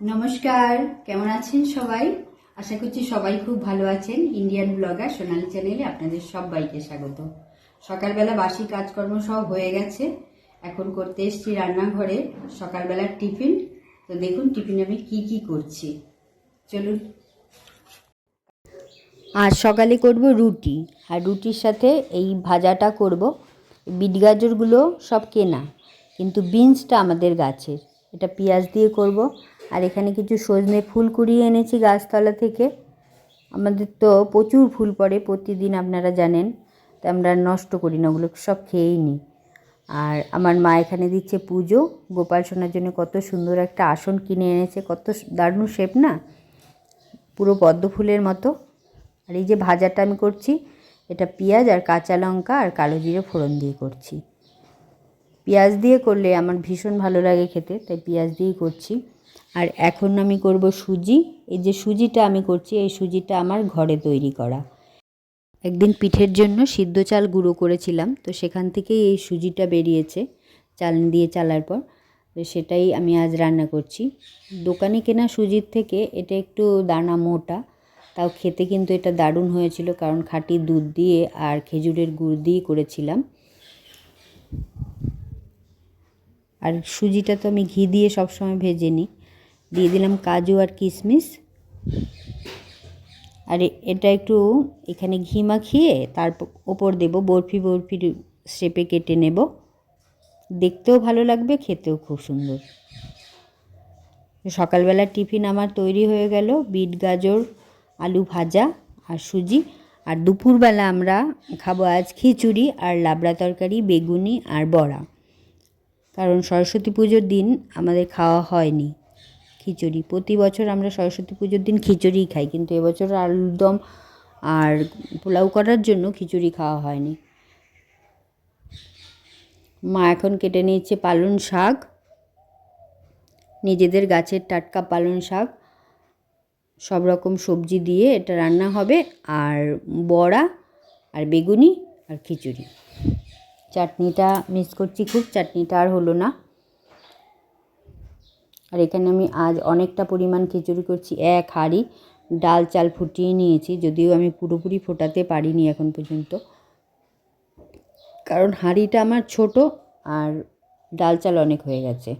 নমস্কার, কেমন আছেন সবাই? আশা করছি সবাই খুব ভালো আছেন। ইন্ডিয়ান ব্লগার সোনালী চ্যানেলে আপনাদের সবাইকে স্বাগত। সকালবেলা বাসি কাজকর্ম সব হয়ে গেছে। এখন করতে এসছি রান্নাঘরে সকালবেলার টিফিন। তো দেখুন, টিফিন আমি কি কি করছি। চলুন। আর সকালে করব রুটি। আর রুটির সাথে এই ভাজাটা করব। বিট গাজরগুলো সব কেনা। কিন্তু বিনসটা আমাদের গাছের। এটা পেঁয়াজ দিয়ে করব। আর এখানে কিছু সজনে ফুল কুড়িয়ে এনেছি গাছতলা থেকে। আমাদের তো প্রচুর ফুল পড়ে প্রতিদিন আপনারা জানেন, তো আমরা নষ্ট করি না, ওগুলো সব খেয়েই নিই। আর আমার মা এখানে দিচ্ছে পুজো, গোপাল সোনার জন্য কত সুন্দর একটা আসন কিনে এনেছে, কত দারুণ শেপ না? পুরো পদ্ম ফুলের মতো। আর এই যে ভাজাটা আমি করছি, এটা পেঁয়াজ আর কাঁচা লঙ্কা আর কালো জিরে ফোড়ন দিয়ে করছি। পেঁয়াজ দিয়ে করলে আমার ভীষণ ভালো লাগে খেতে, তাই পেঁয়াজ দিয়েই করছি। আর এখন আমি করব সুজি। এই যে সুজিটা আমি করছি, এই সুজিটা আমার ঘরে তৈরি করা। একদিন পিঠের জন্য সিদ্ধ চাল গুঁড়ো করেছিলাম, তো সেখান থেকেই এই সুজিটা বেরিয়েছে চাল দিয়ে চালার পর। তো সেটাই আমি আজ রান্না করছি। দোকানে কেনা সুজির থেকে এটা একটু দানা মোটা, তাও খেতে কিন্তু এটা দারুণ হয়েছিল কারণ খাঁটি দুধ দিয়ে আর খেজুরের গুড় দিয়ে করেছিলাম। আর সুজিটা তো আমি ঘি দিয়ে সবসময় ভেজে নিই। দিয়ে দিলাম কাজু আর কিশমিশ। আর এটা একটু এখানে ঘি মাখিয়ে তার ওপর দেব বরফি বরফির শেপে কেটে নেব। দেখতেও ভালো লাগবে, খেতেও খুব সুন্দর। সকালবেলা টিফিন আমার তৈরি হয়ে গেল, বিট গাজর, আলু ভাজা আর সুজি। আর দুপুরবেলা আমরা খাব আজ খিচুড়ি আর লাবড়া তরকারি, বেগুনি আর বড়া। কারণ সরস্বতী পুজোর দিন আমাদের খাওয়া হয়নি। খিচুড়ি। প্রতি বছর আমরা সরস্বতী পুজোর দিন খিচুড়িই খাই, কিন্তু এবছর আলুর দম আর পোলাও করার জন্য খিচুড়ি খাওয়া হয়নি। মা এখন কেটে নিয়েছে পালং শাক, নিজেদের গাছের টাটকা পালং শাক, সব রকম সবজি দিয়ে এটা রান্না হবে, আর বড়া, আর বেগুনি, আর খিচুড়ি। চাটনিটা মিস করছি খুব, চাটনিটা আর হলো না। আর এখানে আমি আজ অনেকটা পরিমাণ খিচুড়ি করছি। এক হাঁড়ি ডাল চাল ফুটিয়ে নিয়েছি, যদিও আমি পুরোপুরি ফোটাতে পারিনি এখন পর্যন্ত। কারণ হাঁড়িটা আমার ছোট আর ডাল চাল অনেক হয়ে গেছে।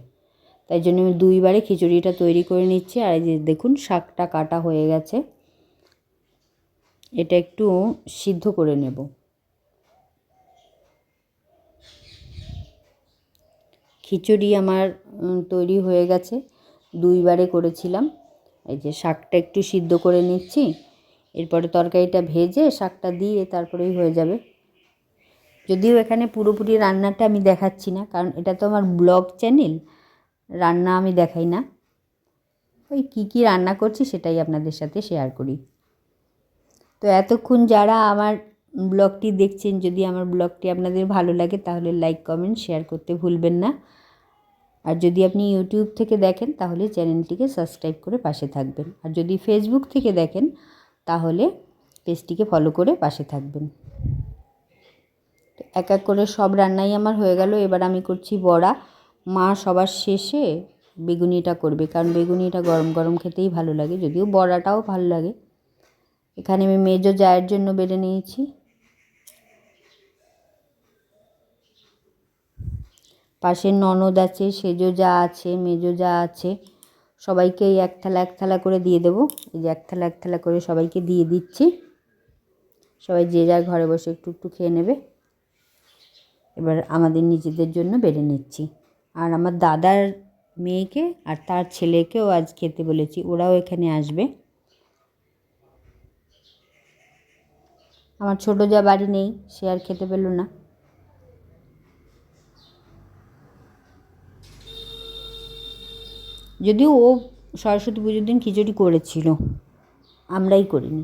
তাই জন্য আমি দুইবারে খিচুড়িটা তৈরি করে নিচ্ছি। আর এই যে দেখুন, শাকটা কাটা হয়ে গেছে। এটা একটু সিদ্ধ করে নেব। খিচুড়ি আমার তৈরি হয়ে গেছে। দুইবারে করেছিলাম। এই যে শাকটা একটু সিদ্ধ করে নিচ্ছি। এরপরে তরকারিটা ভেজে শাকটা দিয়ে তারপরেই হয়ে যাবে। যদিও এখানে পুরোপুরি রান্নাটা আমি দেখাচ্ছি না, কারণ এটা তো আমার ব্লগ চ্যানেল, রান্না আমি দেখাই না। ওই কী কী রান্না করছি সেটাই আপনাদের সাথে শেয়ার করি। তো এতক্ষণ যারা আমার ব্লগটি দেখছেন, যদি আমার ব্লগটি আপনাদের ভালো লাগে, তাহলে লাইক কমেন্ট শেয়ার করতে ভুলবেন না। আর যদি আপনি ইউটিউব থেকে দেখেন, তাহলে চ্যানেলটিকে সাবস্ক্রাইব করে পাশে থাকবেন। আর যদি ফেসবুক থেকে দেখেন, তাহলে পেজটিকে ফলো করে পাশে থাকবেন। এক এক করে সব রান্নাই আমার হয়ে গেল। এবার আমি করছি বড়া। মা সবার শেষে বেগুনিটা করবে, কারণ বেগুনিটা গরম গরম খেতেই ভালো লাগে, যদিও বড়াটাও ভালো লাগে। এখানে আমি মেজো জায়ের জন্য বেড়ে নিয়েছি। পাশে ননদ আছে, সেজো যা আছে, মেজো যা আছে, সবাইকে এই এক থালা এক থালা করে দিয়ে দেবো। এই যে এক থালা এক থালা করে সবাইকে দিয়ে দিচ্ছি। সবাই যে যার ঘরে বসে একটু একটু খেয়ে নেবে। এবার আমাদের নিজেদের জন্য বেড়ে নিচ্ছি। আর আমার দাদার মেয়েকে আর তার ছেলেকেও আজ খেতে বলেছি, ওরাও এখানে আসবে। আমার ছোটো যা বাড়ি নেই, সে আর খেতে পেল না। যদিও ও সরস্বতী পুজোর দিন খিচুড়ি করেছিল, আমরাই করিনি।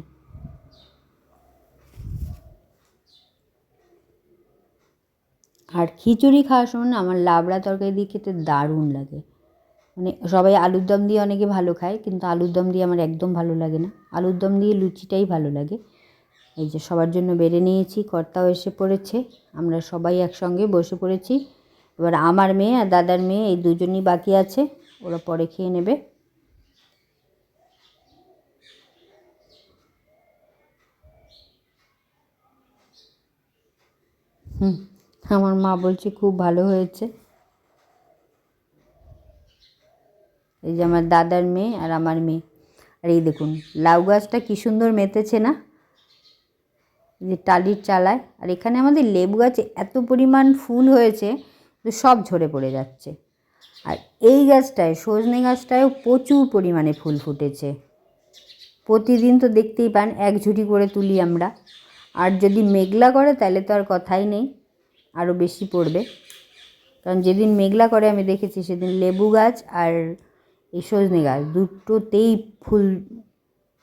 আর খিচুড়ি খাওয়ার সময় না আমার লাবড়া তরকারি দিয়ে খেতে দারুণ লাগে। মানে সবাই আলুর দম দিয়ে অনেকে ভালো খায়, কিন্তু আলুর দম দিয়ে আমার একদম ভালো লাগে না। আলুর দম দিয়ে লুচিটাই ভালো লাগে। এই যে সবার জন্য বেড়ে নিয়েছি, কর্তাও এসে পড়েছে, আমরা সবাই একসঙ্গে বসে পড়েছি। এবার আমার মেয়ে আর দাদার মেয়ে, এই দুজনই বাকি আছে। ওরা পরে খেয়ে নেবে। হুম, আমার মা বলছে খুব ভালো হয়েছে। এই যে আমার দাদার মেয়ে আর আমার মেয়ে। আর এই দেখুন, লাউ গাছটা কী সুন্দর মেতেছে না? যে টালির চালায়। আর এখানে আমাদের লেবু গাছে এত পরিমাণ ফুল হয়েছে সব ঝরে পড়ে যাচ্ছে। আর এই গাছটায়, সজনে গাছটায়ও প্রচুর পরিমাণে ফুল ফুটেছে। প্রতিদিন তো দেখতেই পান, এক ঝুড়ি করে তুলি আমরা। আর যদি মেঘলা করে, তাহলে তো আর কথাই নেই, আরও বেশি পড়বে। কারণ যেদিন মেঘলা করে, আমি দেখেছি সেদিন লেবু গাছ আর এই সজনে গাছ, দুটোতেই ফুল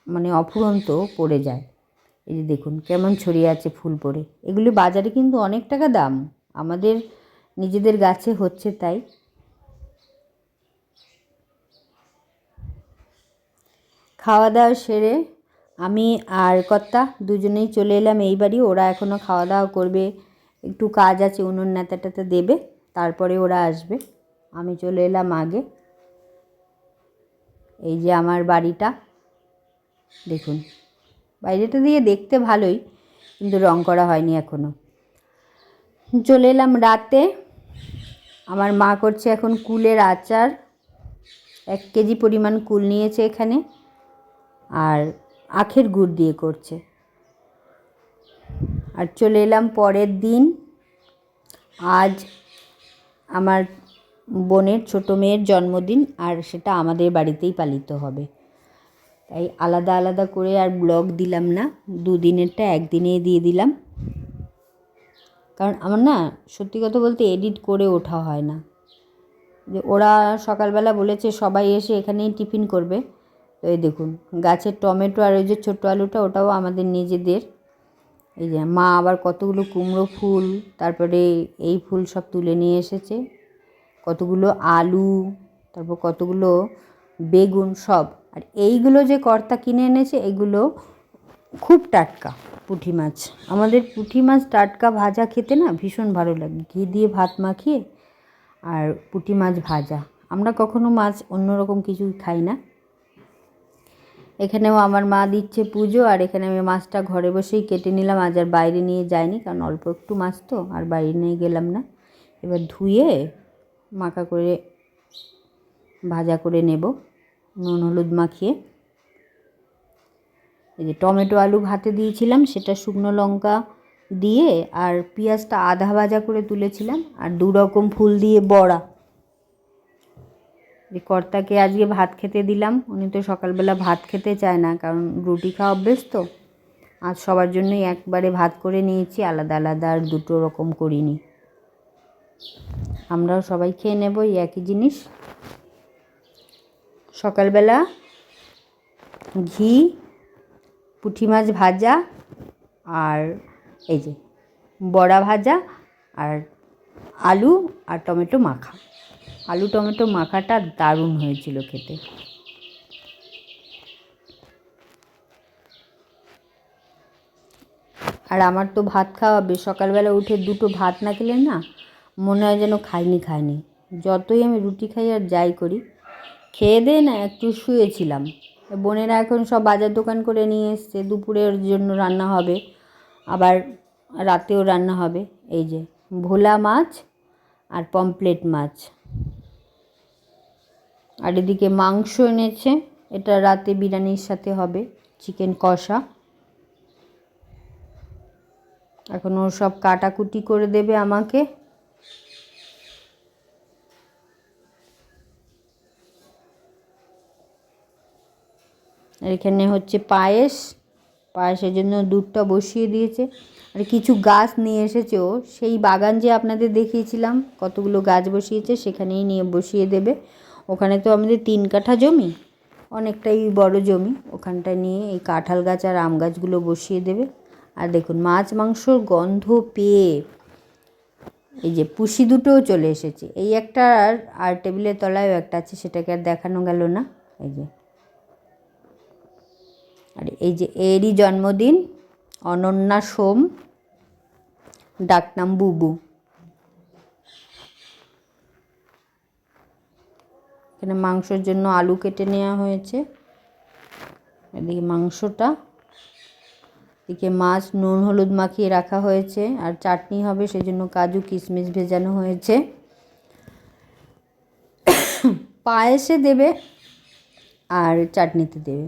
মানে অফুরন্ত পড়ে যায়। এই যে দেখুন, কেমন ছড়িয়ে আছে ফুল পড়ে। এগুলি বাজারে কিন্তু অনেক টাকা দাম। আমাদের নিজেদের গাছে হচ্ছে তাই। খাওয়া দাওয়া সেরে আমি আর কর্তা দুজনেই চলে এলাম এই বাড়ি। ওরা এখনও খাওয়া দাওয়া করবে, একটু কাজ আছে, উনুন নেতাটাতে দেবে, তারপরে ওরা আসবে। আমি চলে এলাম আগে। এই যে আমার বাড়িটা, দেখুন। বাইরেটা দিয়ে দেখতে ভালোই, কিন্তু রং করা হয়নি এখনও চলে এলাম রাতে। আমার মা করছে এখন কুলের আচার। এক কেজি পরিমাণ কুল নিয়েছে এখানে। আর আখের গুড় দিয়ে করছে। আর চলে এলাম পরের দিন। আজ আমার বোনের ছোটো মেয়ের জন্মদিন আর সেটা আমাদের বাড়িতেই পালিত হবে। তাই আলাদা আলাদা করে আর ব্লগ দিলাম না, দুদিনেরটা একদিনেই দিয়ে দিলাম। কারণ আমার না, সত্যি কথা বলতে এডিট করে ওঠা হয় না। যে ওরা সকালবেলা বলেছে সবাই এসে এখানেই টিফিন করবে। তো এই দেখুন, গাছের টমেটো আর ওই যে ছোট্ট আলুটা, ওটাও আমাদের নিজেদের। এই যে মা আবার কতগুলো কুমড়ো ফুল, তারপরে এই ফুল সব তুলে নিয়ে এসেছে। কতগুলো আলু, তারপর কতগুলো বেগুন সব। আর এইগুলো যে কর্তা কিনে এনেছে, এগুলো খুব টাটকা পুঁটি মাছ। আমাদের পুঁটি মাছ টাটকা ভাজা খেতে না ভীষণ ভালো লাগে। ঘি দিয়ে ভাত মাখিয়ে আর পুঁটি মাছ ভাজা। আমরা কখনো মাছ অন্যরকম কিছু খাই না। এখানেও আমার মা দিচ্ছে পুজো, আর এখানে আমি মাছটা ঘরে বসেই কেটে নিলাম। আজ আর বাইরে নিয়ে যাইনি, কারণ অল্প একটু মাছ তো, আর বাইরে নিয়ে গেলাম না। এবার ধুয়ে মাখা করে, ভাজা করে নেব, নুন হলুদ মাখিয়ে। এই যে টমেটো আলু ভাতে দিয়েছিলাম, সেটা শুকনো লঙ্কা দিয়ে, আর পেঁয়াজটা আধা ভাজা করে তুলেছিলাম, আর দু রকম ফুল দিয়ে বড়া। যে কর্তাকে আজকে ভাত খেতে দিলাম, উনি তো সকালবেলা ভাত খেতে চায় না, কারণ রুটি খাওয়া অভ্যেস তো আজ সবার জন্যই একবারে ভাত করে নিয়েছি, আলাদা আলাদা আর দুটো রকম করিনি। আমরাও সবাই খেয়ে নেব এই একই জিনিস। সকালবেলা ঘি, পুঁটি মাছ ভাজা আর এই যে বড়া ভাজা আর আলু আর টমেটো মাখা। আলু টমেটো মাখাটা দারুণ হয়েছিল খেতে। আর আমার তো ভাত খাওয়াবে সকালবেলা উঠে দুটো ভাত না খেলে না মনে হয় যেন খাইনি খাইনি। যতই আমি রুটি খাই আর যাই করি, খেয়ে দিয়ে না একটু শুয়েছিলাম। বোনেরা এখন সব বাজার দোকান করে নিয়ে এসছে, দুপুরের জন্য রান্না হবে, আবার রাতেও রান্না হবে। এই যে ভোলা মাছ আর পমপ্লেট মাছ। আর এদিকে মাংস এনেছে। এটা রাতে বিরিয়ানির সাথে হবে, চিকেন কষা। এখন ও সব কাটাকুটি করে দেবে আমাকে। এখানে হচ্ছে পায়েস। পায়েসের জন্য দুধটা বসিয়ে দিয়েছে। আর কিছু গাছ নিয়ে এসেছে ও। সেই বাগান যে আপনাদের দেখিয়েছিলাম, কতগুলো গাছ বসিয়েছে, সেখানেই নিয়ে বসিয়ে দেবে। ওখানে তো আমাদের তিন কাঠা জমি, অনেকটাই বড় জমি। ওখানটা নিয়ে এই কাঁঠাল গাছ আর আম গাছগুলো বসিয়ে দেবে। আর দেখুন, মাছ মাংসর গন্ধ পেয়ে এই যে পুষি দুটোও চলে এসেছে। এই একটা আর আর টেবিলের তলায়ও একটা আছে, সেটাকে আর দেখানো গেল না। এই যে। আর এই যে এরই জন্মদিন, অনন্যা সোম, ডাকনাম বুবু। এখানে মাংসর জন্য আলু কেটে নেওয়া হয়েছে। এদিকে মাংসটা, এদিকে মাছ, নুন, হলুদ মাখিয়ে রাখা হয়েছে আর চাটনি হবে, সেজন্য কাজু কিশমিশ ভেজানো হয়েছে। পায়েসে দেবে আর চাটনিতে দেবে।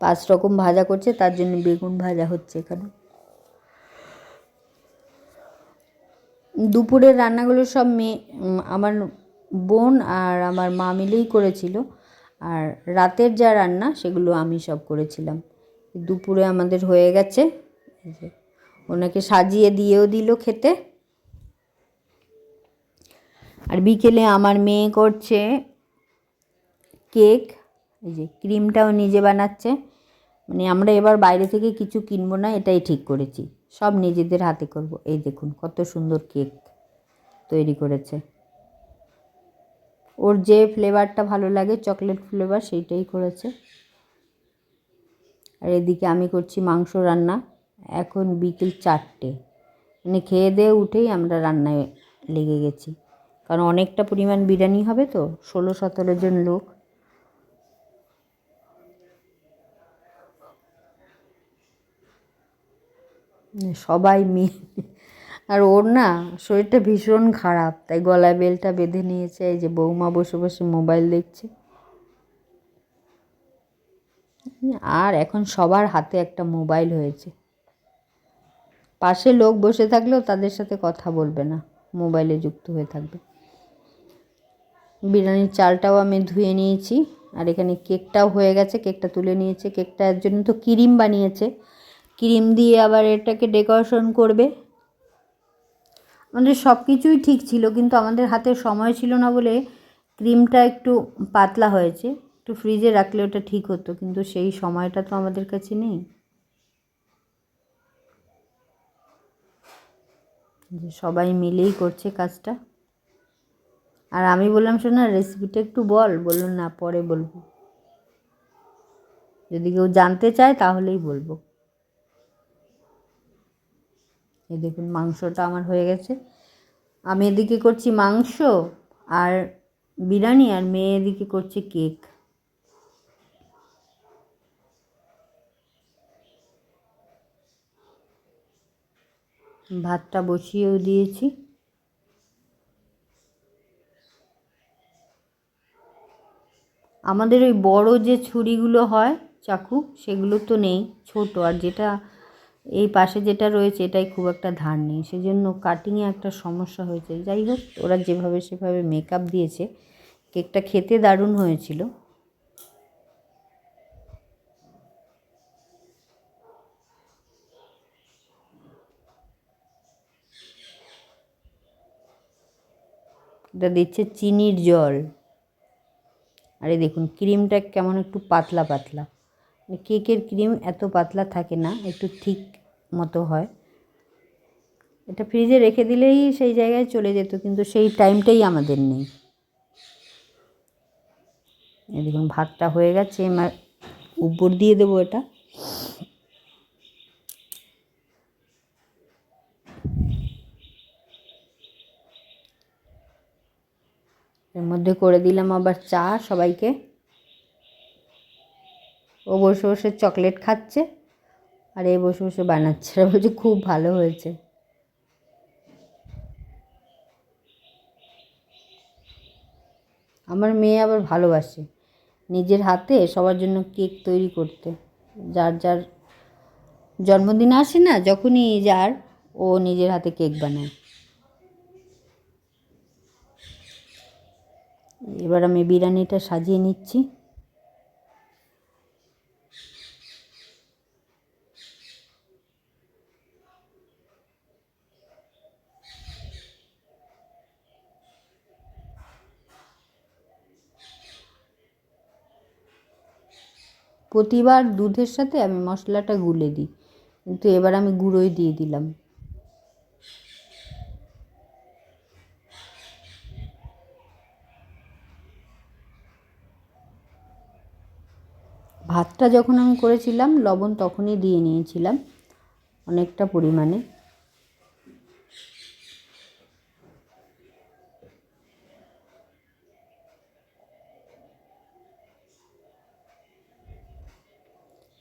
পাঁচ রকম ভাজা করছে, তার জন্য বেগুন ভাজা হচ্ছে এখানে। দুপুরের রান্নাগুলো সব মেয়ে, আমার বোন আর আমার মা মিলেই করেছিল। আর রাতের যা রান্না, সেগুলো আমি সব করেছিলাম। দুপুরে আমাদের হয়ে গেছে। ওনাকে সাজিয়ে দিয়েও দিল খেতে। আর বিকেলে আমার মেয়ে করছে কেক। এই যে, ক্রিমটাও নিজে বানাচ্ছে। মানে আমরা এবার বাইরে থেকে কিছু কিনবো না, এটাই ঠিক করেছি। সব নিজেদের হাতে করব। এই দেখুন, কত সুন্দর কেক তৈরি করেছে। ওর যে ফ্লেভারটা ভালো লাগে চকলেট ফ্লেভার সেইটাই করেছে। আর এদিকে আমি করছি মাংস রান্না। এখন বিকেল চারটে। মানে খেয়ে দিয়ে উঠেই আমরা রান্নায় লেগে গেছি। কারণ অনেকটা পরিমাণ বিরিয়ানি হবে তো, ষোলো সতেরো জন লোক। সবাই মিলে আর ওর না শরীরটা ভীষণ খারাপ, তাই গলায় বেলটা বেঁধে নিয়েছে, এই যে বৌমা বসে বসে মোবাইল দেখছে। আর এখন সবার হাতে একটা মোবাইল হয়েছে। পাশে লোক বসে থাকলেও তাদের সাথে কথা বলবে না, মোবাইলে যুক্ত হয়ে থাকবে। বিরিয়ানির চালটাও আমি ধুয়ে নিয়েছি, আর এখানে কেকটাও হয়ে গেছে, কেকটা তুলে নিয়েছে কেকটার জন্য তো ক্রিম বানিয়েছে। ক্রিম দিয়ে আবার এটাকে ডেকোরেশন করবে। আমাদের সব কিছুই ঠিক ছিল, কিন্তু আমাদের হাতে সময় ছিল না বলে ক্রিমটা একটু পাতলা হয়েছে। একটু ফ্রিজে রাখলে ওটা ঠিক হতো, কিন্তু সেই সময়টা তো আমাদের কাছে নেই। যে সবাই মিলেই করছে কাজটা। আর আমি বললাম শোনা রেসিপিটা একটু বল। বলল, না, পরে বলব। যদি কেউ জানতে চায়, তাহলেই বলব। এই দেখুন, মাংসটা আমার হয়ে গেছে। আমি এদিকে করছি মাংস আর বিরিয়ানি, আর মেয়ে এদিকে করছে কেক। ভাতটা বসিয়েও দিয়েছি। আমাদের ওই বড় যে ছুরিগুলো হয় চাকু, সেগুলো তো নেই, ছোট, আর যেটা এই পাশে যেটা রয়েছে এটাই খুব একটা ধার নেই। সেজন্য কাটিংয়ে একটা সমস্যা হয়েছে। যাই হোক, ওরা যেভাবে সেভাবে মেকআপ দিয়েছে। কেকটা খেতে দারুণ হয়েছিল। এটা দিচ্ছে চিনির জল। আরে দেখুন ক্রিমটা কেমন একটু পাতলা পাতলা। কেকের ক্রিম এত পাতলা থাকে না, একটু ঠিক মতো হয়। এটা ফ্রিজে রেখে দিলেই সেই জায়গায় চলে যেত, কিন্তু সেই টাইমটাই আমাদের নেই। দেখুন, ভাতটা হয়ে গেছে আমার উপর দিয়ে দেবো এটা। এর মধ্যে করে দিলাম আবার চা সবাইকে। ও বসে বসে চকলেট খাচ্ছে আর এ বসে বসে বানাচ্ছে। বলছে, খুব ভালো হয়েছে। আমার মেয়ে আবার ভালোবাসে। নিজের হাতে সবার জন্য কেক তৈরি করতে। যার যার জন্মদিন আসে না, যখনই যার, ও নিজের হাতে কেক বানায়। এবার আমি বিরিয়ানিটা সাজিয়ে নিচ্ছি। প্রতিবার দুধের সাথে আমি মশলাটা গুলে দিই। কিন্তু এবার আমি গুঁড়োই দিয়ে দিলাম। ভাতটা যখন আমি করেছিলাম, লবণ তখনই দিয়ে নিয়েছিলাম অনেকটা পরিমাণে।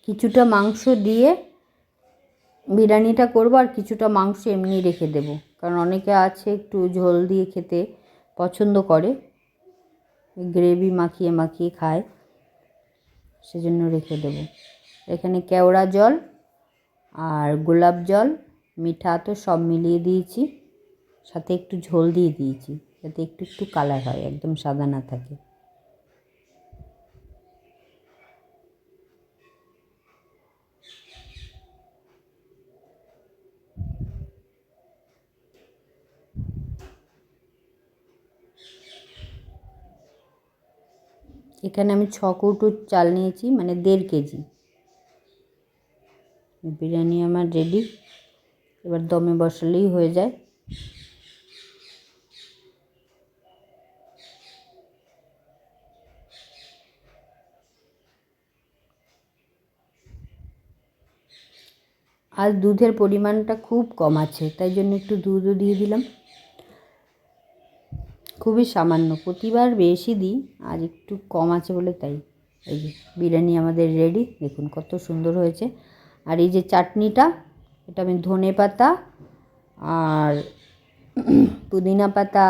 কিছুটা মাংস দিয়ে বিরিয়ানিটা করব আর কিছুটা মাংস এমনি রেখে দেব। কারণ অনেকে আছে একটু ঝোল দিয়ে খেতে পছন্দ করে, গ্রেভি মাখিয়ে মাখিয়ে খায়, সেজন্য রেখে দেব। এখানে কেওড়া জল আর গোলাপ জল, মিঠা তো সব মিলিয়ে দিয়েছি, সাথে একটু ঝোল দিয়ে দিয়েছি, যাতে একটু একটু কালার হয়, একদম সাদা না থাকে। এখানে আমি ছ কৌটো চাল নিয়েছি মানে দেড় কেজি। বিরিয়ানি আমার রেডি এবার দমে বসালেই হয়ে যায়। আর দুধের পরিমাণটা খুব কম আছে, তাই জন্য একটু দুধও দিয়ে দিলাম। খুবই সামান্য, প্রতিবার বেশি দিই আর একটু কম আছে বলে তাই। এই যে বিরিয়ানি আমাদের রেডি দেখুন কত সুন্দর হয়েছে। আর এই যে চাটনিটা, এটা আমি ধনে পাতা আর পুদিনা পাতা,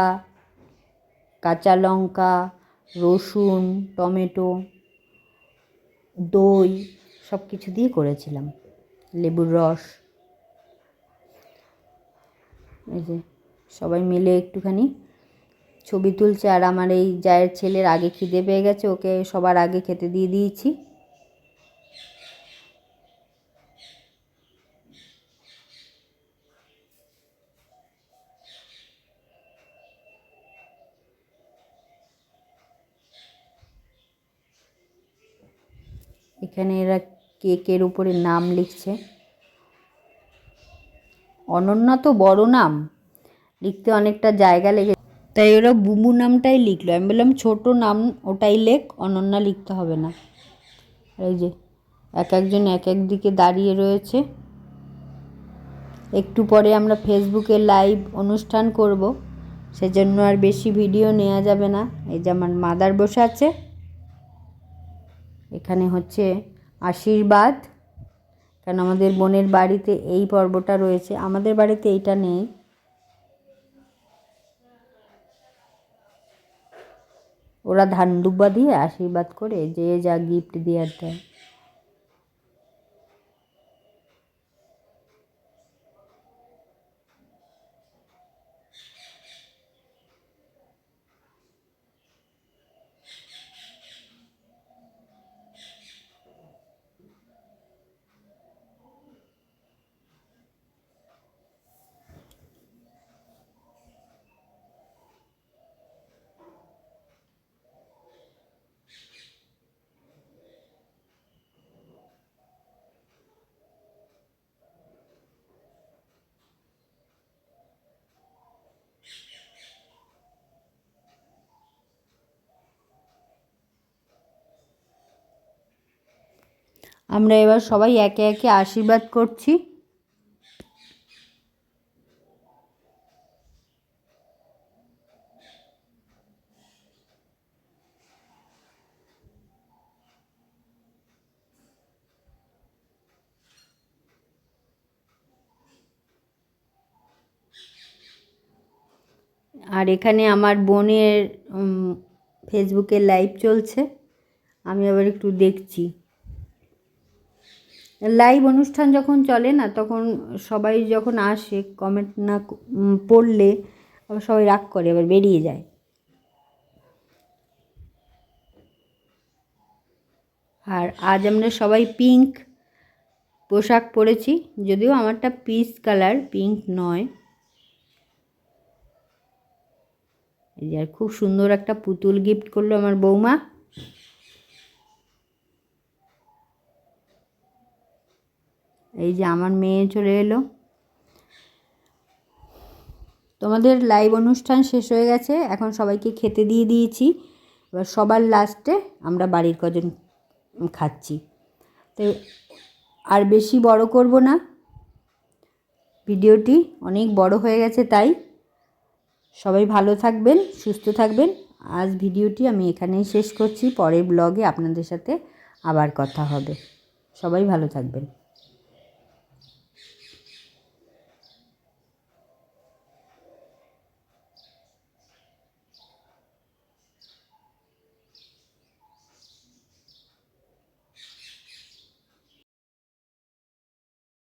কাঁচা লঙ্কা, রসুন, টমেটো, দই সব কিছু দিয়ে করেছিলাম। লেবুর রস। এই যে সবাই মিলে একটুখানি ছবি তুলছে আর আমার এই জায়ের ছেলের আগে খিদে পেয়ে গেছে, ওকে সবার আগে খেতে দিয়ে দিয়েছি। এখানে এরা কেকের উপরে নাম লিখছে। অনন্যা তো বড় নাম, লিখতে অনেকটা জায়গা লেগে তাই ওরা বুবু নামটাই লিখলো। আমি বললাম, ছোটো নাম ওটাই লেখ, অনন্যা লিখতে হবে না। এই যে, এক একজন এক এক দিকে দাঁড়িয়ে রয়েছে। একটু পরে আমরা ফেসবুকে লাইভ অনুষ্ঠান করব। সেজন্য আর বেশি ভিডিও নেওয়া যাবে না। এই যে আমার মাদার বসে আছে। এখানে হচ্ছে আশীর্বাদ। কারণ আমাদের বোনের বাড়িতে এই পর্বটা রয়েছে। আমাদের বাড়িতে এইটা নেই। ওরা ধান দুব্বা দিয়ে আশীর্বাদ করে যে যা গিফট দেওয়ার দেয়। আমরা এবার সবাই একে একে আশীর্বাদ করছি। আর এখানে আমার বোনের ফেসবুকে লাইভ চলছে। আমি আবার একটু দেখছি। লাইভ অনুষ্ঠান যখন চলে না, তখন সবাই যখন আসে কমেন্ট না পড়লে, আবার সবাই রাগ করে, আবার বেরিয়ে যায়। আর আজ আমরা সবাই পিঙ্ক পোশাক পরেছি, যদিও আমারটা পিস কালার পিঙ্ক নয়। এই আর খুব সুন্দর একটা পুতুল গিফট করল আমার বৌমা। এই যে আমার মেয়ে চলে এলো। তোমাদের লাইভ অনুষ্ঠান শেষ হয়ে গেছে, এখন সবাইকে খেতে দিয়ে দিয়েছি। এবার সবার লাস্টে আমরা বাড়ির কজন খাচ্ছি। তো আর বেশি বড় করব না। ভিডিওটি অনেক বড় হয়ে গেছে তাই। সবাই ভালো থাকবেন, সুস্থ থাকবেন। আজ ভিডিওটি আমি এখানেই শেষ করছি। পরের ব্লগে আপনাদের সাথে আবার কথা হবে। সবাই ভালো থাকবেন।